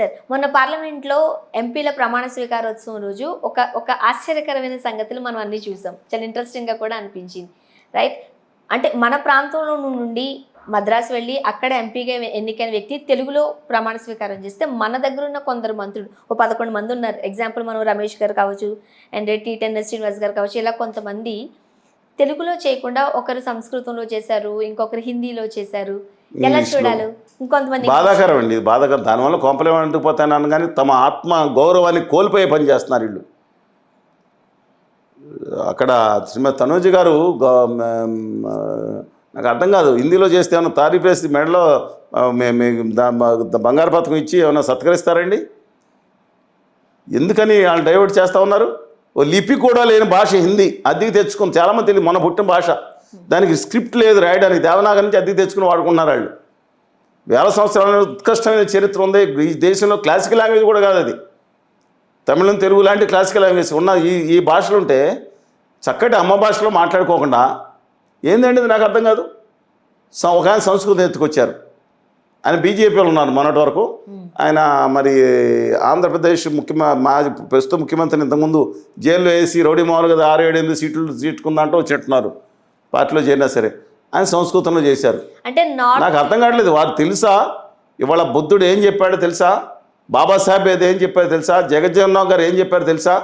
Sir మొన్న పార్లమెంట్లో ఎంపీల ప్రమాణ స్వీకారోత్సవం రోజు ఒక ఒక ఆశ్చర్యకరమైన సంగతులు మనం అన్ని చూసాం. చాలా ఇంట్రెస్టింగ్గా కూడా అనిపించింది. రైట్ అంటే మన ప్రాంతంలో నుండి మద్రాసు వెళ్ళి అక్కడ ఎంపీగా ఎన్నికైన వ్యక్తి తెలుగులో ప్రమాణ స్వీకారం చేస్తే మన దగ్గర ఉన్న కొందరు మంత్రులు ఓ పదకొండు మంది ఉన్నారు. ఎగ్జాంపుల్ మనం రమేష్ గారు కావచ్చు అండ్ టీ టెన్ శ్రీనివాస్ గారు కావచ్చు ఇలా కొంతమంది తెలుగులో చేయకుండా ఒకరు సంస్కృతంలో చేశారు ఇంకొకరు హిందీలో చేశారు. ఎలా ఇంగ్లీష్లో. చూడాలి? ఇంకొంతమంది బాధాకరం అండి ఇది బాధాకరం. దానివల్ల కొంపలేం అంటుకుపోతాను కానీ తమ ఆత్మ గౌరవాన్ని కోల్పోయే పని చేస్తున్నారు వీళ్ళు. అక్కడ శ్రీమతి తనూజ్ గారు నాకు అర్థం కాదు. హిందీలో చేస్తే ఏమన్నా తారీఫ్ వేసి మెడలో బంగారు పథకం ఇచ్చి ఏమైనా సత్కరిస్తారండి? ఎందుకని వాళ్ళు డైవర్ట్ చేస్తూ ఉన్నారు? ఓ లిపి కూడా లేని భాష హిందీ. అద్దెకి తెచ్చుకుని చాలామంది తెలియదు మన పుట్టిన భాష. దానికి స్క్రిప్ట్ లేదు రాయడానికి. దేవనాగరి నుంచి అద్దె తెచ్చుకుని వాడుకున్నారు వాళ్ళు. వేల సంవత్సరాల ఉత్కృష్టమైన చరిత్ర ఉంది. ఈ దేశంలో క్లాసికల్ లాంగ్వేజ్ కూడా కాదు అది. తమిళం తెలుగు లాంటి క్లాసికల్ లాంగ్వేజ్ ఉన్న ఈ ఈ భాషలు ఉంటే చక్కటి అమ్మ భాషలో మాట్లాడుకోకుండా ఏందండి నాకు అర్థం కాదు? స- ఒక ఆయన సంస్కృతం ఎత్తుకొచ్చారు. ఆయన బీజేపీలో ఉన్నారు మొన్నటి వరకు. ఆయన మరి ఆంధ్రప్రదేశ్ ముఖ్యమ మాజీ ప్రస్తుత ముఖ్యమంత్రిని ఇంతకుముందు జైల్లో వేసి రౌడీ మామూలుగా ఆరు ఏడు ఎనిమిది సీట్లు సీటుకుందంటూ వచ్చినట్టున్నారు పార్టీలో చేరినా సరే ఆయన సంస్కృతంలో చేశారు. అంటే నాకు అర్థం కావట్లేదు. వారు తెలుసా? ఇవాళ బుద్ధుడు ఏం చెప్పాడో తెలుసా? బాబాసాహెబ్ ఏది ఏం చెప్పాడో తెలుసా? జగజ్జీవన్ గారు ఏం చెప్పారో తెలుసా?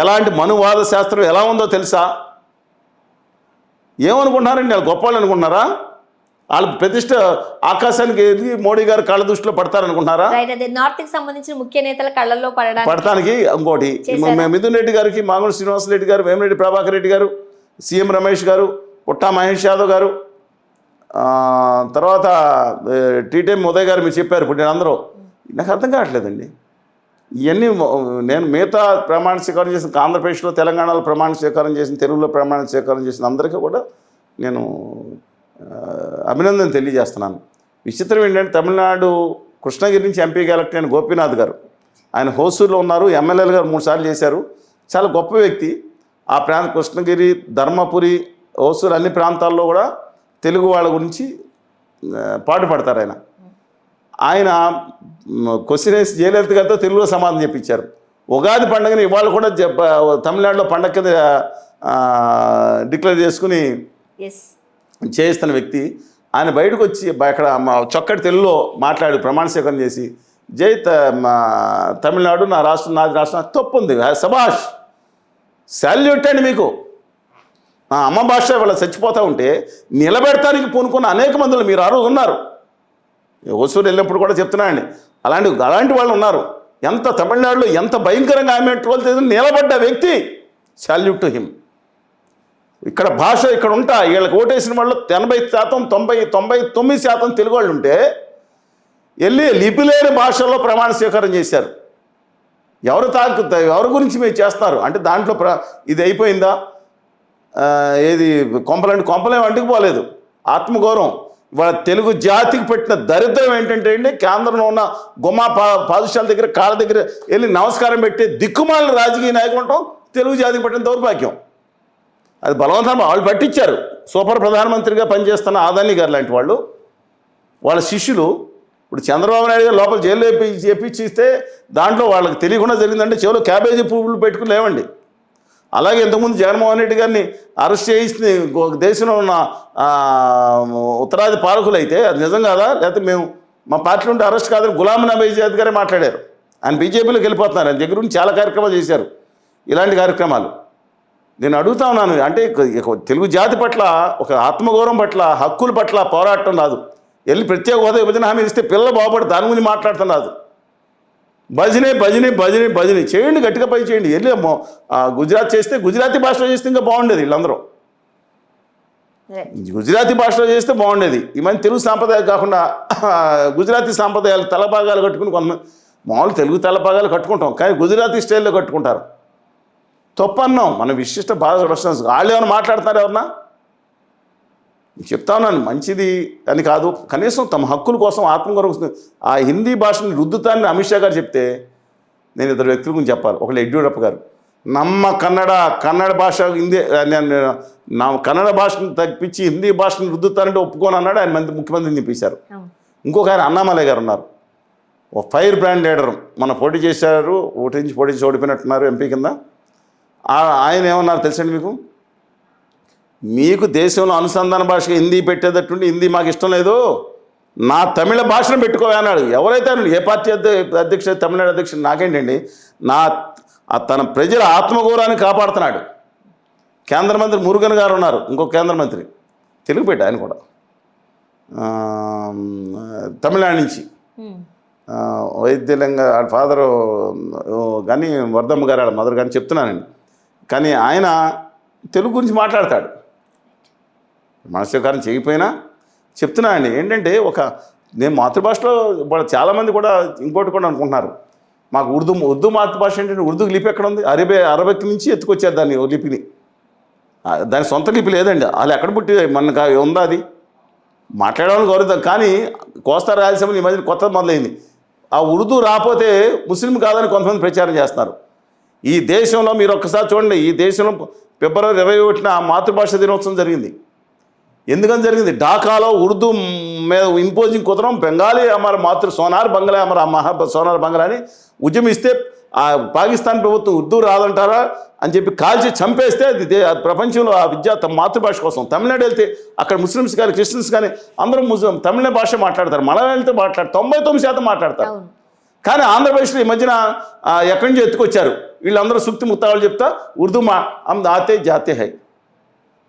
ఎలాంటి మనువాద శాస్త్రం ఎలా ఉందో తెలుసా? ఏమనుకుంటున్నారండి? వాళ్ళు గొప్ప వాళ్ళు అనుకుంటున్నారా? వాళ్ళ ప్రతిష్ట ఆకాశానికి ఎదిగి మోడీ గారు కళ్ళ దృష్టిలో పడతారనుకుంటున్నారా? నార్త్కి సంబంధించిన ముఖ్య నేతల కళ్ళల్లో పడడానికి పడటానికి ఇంకోటి. మిథున్ రెడ్డి గారికి మాగుంట శ్రీనివాస రెడ్డి గారు వేమిరెడ్డి ప్రభాకర్ రెడ్డి గారు సీఎం రమేష్ గారు పుట్టా మహేష్ యాదవ్ గారు తర్వాత టీటీఎం ఉదయ్ గారు మీరు చెప్పారు ఇప్పుడు నేను అందరూ. నాకు అర్థం కావట్లేదండి. ఇవన్నీ నేను మిగతా ప్రమాణ స్వీకారం చేసిన ఆంధ్రప్రదేశ్లో తెలంగాణలో ప్రమాణ స్వీకారం చేసిన తెలుగులో ప్రమాణ స్వీకారం చేసిన అందరికీ కూడా నేను అభినందన తెలియజేస్తున్నాను. విచిత్రం ఏంటంటే తమిళనాడు కృష్ణగిరి నుంచి ఎంపీగా ఎలక్ట్ అయిన గోపీనాథ్ గారు. ఆయన హోసూరులో ఉన్నారు ఎమ్మెల్యేలు గారు మూడు సార్లు చేశారు. చాలా గొప్ప వ్యక్తి. ఆ ప్రాంత కృష్ణగిరి ధర్మపురి హోసూరు అన్ని ప్రాంతాల్లో కూడా తెలుగు వాళ్ళ గురించి పాటుపడతారు ఆయన. ఆయన క్వశ్చన్ వేసి జయలలిత గారితో తెలుగులో సమాధానం చెప్పించారు. ఉగాది పండుగని ఇవాళ కూడా తమిళనాడులో పండగ కింద డిక్లేర్ చేసుకుని చేయిస్తున్న వ్యక్తి. ఆయన బయటకు వచ్చి అక్కడ చక్కటి తెలుగులో మాట్లాడి ప్రమాణ స్వీకారం చేసి జై తమిళనాడు నా రాష్ట్రం నాది రాష్ట్రం తప్పు ఉంది. సభాష్. శాల్యూట్ అండి మీకు. నా అమ్మ భాష వాళ్ళ చచ్చిపోతూ ఉంటే నిలబెడటానికి పూనుకున్న అనేక మందులు మీరు ఆ రోజు ఉన్నారు. ఓసూరు వెళ్ళినప్పుడు కూడా చెప్తున్నానండి. అలాంటి అలాంటి వాళ్ళు ఉన్నారు. ఎంత తమిళనాడులో ఎంత భయంకరంగా ఆమె ట్రోల్ నిలబడ్డ వ్యక్తి శాల్యూట్ టు హిమ్. ఇక్కడ భాష ఇక్కడ ఉంటా వీళ్ళకి ఓటేసిన వాళ్ళు ఎనభై శాతం తొంభై తొంభై తొమ్మిది శాతం తెలుగు వాళ్ళు ఉంటే వెళ్ళి లిపి లేని భాషల్లో ప్రమాణ స్వీకారం చేశారు. ఎవరు తాకు ఎవరి గురించి మీరు చేస్తారు? అంటే దాంట్లో ప్ర ఇది అయిపోయిందా? ఏది కొంపలంటే కొంపలేం అంటుకుపోలేదు ఆత్మగౌరవం. ఇవాళ తెలుగు జాతికి పెట్టిన దరిద్రం ఏంటంటే అండి కేంద్రంలో ఉన్న గుమ్మా పా పాదుషాల దగ్గర కాళ్ళ దగ్గర వెళ్ళి నమస్కారం పెట్టే దిక్కుమాలిన రాజకీయ నాయకులు ఉండటం తెలుగు జాతికి పెట్టిన దౌర్భాగ్యం. అది బలవంతం వాళ్ళు పట్టించారు. సూపర్ ప్రధానమంత్రిగా పనిచేస్తున్న ఆదాని గారు లాంటి వాళ్ళు వాళ్ళ శిష్యులు ఇప్పుడు చంద్రబాబు నాయుడు గారు లోపల జైల్లో వేపి- చేపించిస్తే దాంట్లో వాళ్ళకి తెలియకుండా జరిగిందంటే చెవిలో క్యాబేజీ పువ్వులు పెట్టుకుని లేవండి. అలాగే ఇంతకుముందు జగన్మోహన్ రెడ్డి గారిని అరెస్ట్ చేసి దేశంలో ఉన్న ఉత్తరాది పాలకులు అయితే అది నిజం కాదా? లేకపోతే మేము మా పార్టీ ఉంటే అరెస్ట్ కాదని గులాం నబీ ఆజాద్ గారే మాట్లాడారు. ఆయన బీజేపీలోకి వెళ్ళిపోతున్నారు. ఆయన దగ్గర నుంచి చాలా కార్యక్రమాలు చేశారు. ఇలాంటి కార్యక్రమాలు. నేను అడుగుతా ఉన్నాను. అంటే తెలుగు జాతి పట్ల ఒక ఆత్మగౌరవం పట్ల హక్కుల పట్ల పోరాటం రాదు. వెళ్ళి ప్రత్యేక హోదా విభజన హామీ ఇస్తే పిల్లలు బాగుపడి దాని గురించి మాట్లాడటం రాదు భజనే భజనే భజనే భజనే. చేయండి గట్టిగా పని చేయండి. వెళ్ళి గుజరాత్ చేస్తే గుజరాతీ భాషలో చేస్తే ఇంకా బాగుండేది వీళ్ళందరూ. గుజరాతీ భాషలో చేస్తే బాగుండేది. ఈ మంది తెలుగు సాంప్రదాయాలు కాకుండా గుజరాతీ సాంప్రదాయాలు తలపాగాలు కట్టుకుని కొంతమంది మామూలు తెలుగు తలపాగాలు కట్టుకుంటాం కానీ గుజరాతీ స్టైల్లో కట్టుకుంటారు. తప్పన్నాం మన విశిష్ట భాష వాళ్ళు ఏమైనా మాట్లాడుతున్నారు ఎవరన్నా? చెప్తా ఉన్నాను మంచిది అని కాదు. కనీసం తమ హక్కుల కోసం ఆత్మగౌరవం ఆ హిందీ భాషని రుద్దుతాన్ని అమిత్ షా గారు చెప్తే నేను ఇద్దరు వ్యక్తుల గురించి చెప్పాలి. ఒకళ్ళు యడ్యూరప్ప గారు నమ్మ కన్నడ కన్నడ భాష హిందీ నా కన్నడ భాషను తగ్గించి హిందీ భాషను రుద్దుతానంటే ఒప్పుకోను అన్నాడు. ఆయన మంది ముఖ్యమంత్రిని అవును. ఇంకొక ఆయన అన్నామలై గారు ఉన్నారు. ఒక ఫైర్ బ్రాండ్ లీడర్ మన పోటీ చేశారు ఓటి నుంచి పోటీ చేసి ఓడిపోయినట్టున్నారు ఎంపీ కింద. ఆయన ఏమన్నారు తెలుసండి మీకు? మీకు దేశంలో అనుసంధాన భాషగా హిందీ పెట్టేటట్టుండి హిందీ మాకు ఇష్టం లేదు. నా తమిళ భాషను పెట్టుకోవా అన్నాడు. ఎవరైతే ఏ పార్టీ అధ్య- అధ్యక్షుడు తమిళనాడు అధ్యక్షుడు నాకేంటండి? నా తన ప్రజల ఆత్మగౌరవాన్ని కాపాడుతున్నాడు. కేంద్ర మంత్రి మురుగన్ గారు ఉన్నారు ఇంకో కేంద్ర మంత్రి. తెలుగు పెట్ట ఆయన కూడా. తమిళనాడు నుంచి. వైద్యలింగ వాళ్ళ ఫాదరు కానీ వర్ధమ్మ గారు వాళ్ళ మదర్ కానీ చెప్తున్నానండి. కానీ ఆయన తెలుగు గురించి మాట్లాడతాడు. మనస్వీకారం చేయకపోయినా చెప్తున్నా అండి. ఏంటంటే ఒక నేను మాతృభాషలో చాలామంది కూడా ఇంకోటి కూడా అనుకుంటున్నారు. మాకు ఉర్దూ ఉర్దూ మాతృభాష ఏంటంటే ఉర్దూ లిపి ఎక్కడ ఉంది? అరబే అరబిక్ నుంచి ఎత్తుకొచ్చారు దాన్ని ఓ లిపిని. దాని సొంత లిపి లేదండి. వాళ్ళు ఎక్కడ పుట్టి మనకు ఉందా అది? మాట్లాడడానికి గౌరవం కానీ కోస్తా రాయలసీమ ఈ మధ్య కొత్త మొదలైంది. ఆ ఉర్దూ రాకపోతే ముస్లిం కాదని కొంతమంది ప్రచారం చేస్తున్నారు. ఈ దేశంలో మీరు ఒక్కసారి చూడండి. ఈ దేశంలో ఫిబ్రవరి ఇరవై ఒకటిన మాతృభాష దినోత్సవం జరిగింది. ఎందుకని జరిగింది? ఢాకాలో ఉర్దూ మీద ఇంపోజింగ్ కుదరం బెంగాలీ అమర మాతృ సోనార్ బంగ్లా అమర మహా సోనార్ బంగ్లా అని ఉద్యమిస్తే ఆ పాకిస్తాన్ ప్రభుత్వం ఉర్దూ రాదంటారా అని చెప్పి కాల్చి చంపేస్తే ప్రపంచంలో ఆ విద్య తమ మాతృభాష కోసం తమిళనాడు వెళ్తే అక్కడ ముస్లిమ్స్ కానీ క్రిస్టియన్స్ కానీ అందరూ ముస్లిం తమిళ భాష మాట్లాడతారు. మలయాళం వెళ్తే మాట్లాడతారు. తొంభై తొమ్మిది శాతం మాట్లాడతారు. కానీ ఆంధ్రప్రదేశ్లో ఈ మధ్యన ఎక్కడి నుంచి ఎత్తుకొచ్చారు. వీళ్ళందరూ సుక్తి ముత్తావాళ్ళు చెప్తా ఉర్దూ మా అమ్ ఆతే జాతే హై.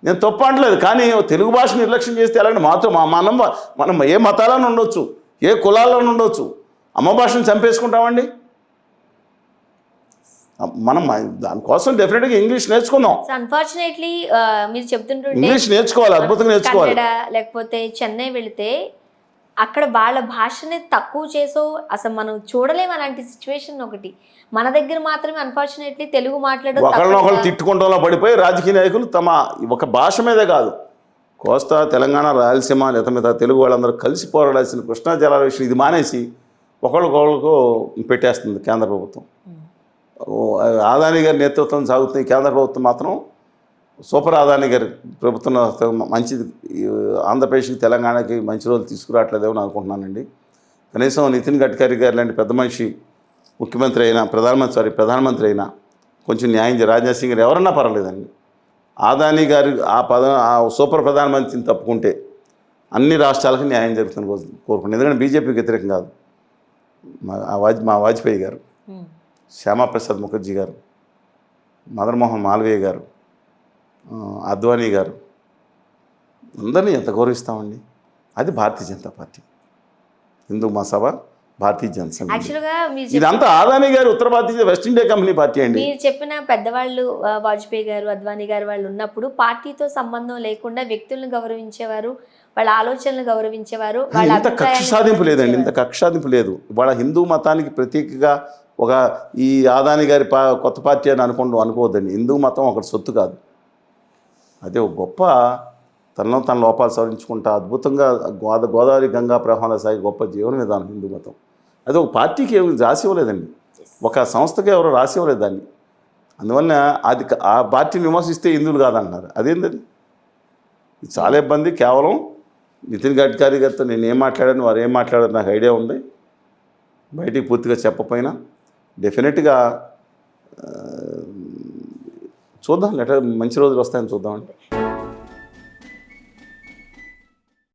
నేను తప్పు అనట్లేదు కానీ తెలుగు భాష నిర్లక్ష్యం చేస్తే ఎలాంటి మాతో మా మనం మనం ఏ మతాలను ఉండొచ్చు ఏ కులాలను ఉండొచ్చు అమ్మ భాషను చంపేసుకుంటామండి? మనం దానికోసం డెఫినెట్గా ఇంగ్లీష్ నేర్చుకుందాం. అన్ఫార్చునేట్లీ మీరు చెప్తుంటుంటే ఇంగ్లీష్ నేర్చుకోవాలి అద్భుతంగా నేర్చుకోవాలి. లేకపోతే చెన్నై వెళితే అక్కడ వాళ్ళ భాషని తక్కువ చేసో అసలు మనం చూడలేము అలాంటి సిచ్యువేషన్ ఒకటి. మన దగ్గర మాత్రమే అన్ఫార్చునేట్లీ తెలుగు మాట్లాడడం ఒకళ్ళనొకళ్ళు తిట్టుకుంటంలో పడిపోయి రాజకీయ నాయకులు తమ ఒక భాష మీదే కాదు. కోస్తా తెలంగాణ రాయలసీమ లేదా మిగతా తెలుగు వాళ్ళందరూ కలిసి పోరాడాల్సిన కృష్ణా జలాల విషయం ఇది మానేసి ఒకళ్ళకొకళ్ళకు పెట్టేస్తుంది కేంద్ర ప్రభుత్వం. ఆదాని గారి నేతృత్వం సాగుతున్న ఈ కేంద్ర ప్రభుత్వం మాత్రం సూపర్ ఆదాని గారి ప్రభుత్వం మంచిది. ఆంధ్రప్రదేశ్కి తెలంగాణకి మంచి రోజులు తీసుకురావట్లేదేమో అని అనుకుంటున్నానండి. కనీసం నితిన్ గడ్కరీ గారు లాంటి పెద్ద మనిషి ముఖ్యమంత్రి అయినా ప్రధానమంత్రి సారీ ప్రధానమంత్రి అయినా కొంచెం న్యాయం రాజ్నాథ్ సింగ్ గారు ఎవరన్నా పర్వాలేదండి. ఆదాని గారి ఆ పద ఆ సూపర్ ప్రధానమంత్రిని తప్పుకుంటే అన్ని రాష్ట్రాలకు న్యాయం జరుగుతుంది కోరుకుంటున్నాను. ఎందుకంటే బీజేపీకి వ్యతిరేకం కాదు. మా వాజ్ మా వాజ్పేయి గారు. శ్యామాప్రసాద్ ముఖర్జీ గారు మదన్ మోహన్ మాల్వీయ గారు అద్వానీ గారు. అందరినీ ఎంత గౌరవిస్తామండి? అది భారతీయ జనతా పార్టీ. హిందూ మహాసభ భారతీయ జనసంఘ ఇదంతా ఆదాని గారు ఉత్తర భారతీయ వెస్ట్ ఇండియా కంపెనీ పార్టీ అండి. మీరు చెప్పిన పెద్దవాళ్ళు వాజ్పేయి గారు అద్వానీ గారు వాళ్ళు ఉన్నప్పుడు పార్టీతో సంబంధం లేకుండా వ్యక్తులను గౌరవించేవారు వాళ్ళ ఆలోచనలు గౌరవించేవారు వాళ్ళ ఇంత కక్ష సాధింపు లేదండి ఇంత. కక్ష సాధింపు లేదు. ఇవాళ హిందూ మతానికి ప్రతీకగా ఒక ఈ ఆదాని గారి కొత్త పార్టీ అని అనుకోండి అనుకోవద్దండి. హిందూ మతం ఒకటి సొత్తు కాదు. అదే ఒక గొప్ప తనలో తన లోపాలు సవరించుకుంటా అద్భుతంగా గోద గోదావరి గంగా ప్రవాహంలో సాగే గొప్ప జీవన విధానం హిందూ మతం. అది ఒక పార్టీకి ఏమి రాసి ఇవ్వలేదండి. ఒక సంస్థకి ఎవరు రాసి ఇవ్వలేదు దాన్ని. అందువల్ల అది ఆ పార్టీని విమర్శిస్తే హిందువులు కాదంటున్నారు అదేంటది ఇది చాలా ఇబ్బంది. కేవలం నితిన్ గడ్కరీ గారితో నేను ఏం మాట్లాడాను వారు ఏం మాట్లాడారు నాకు ఐడియా ఉంది. బయటికి పూర్తిగా చెప్పపోయినా డెఫినెట్గా చూద్దాం. లెటర్ మంచి రోజులు వస్తాయని చూద్దామండి.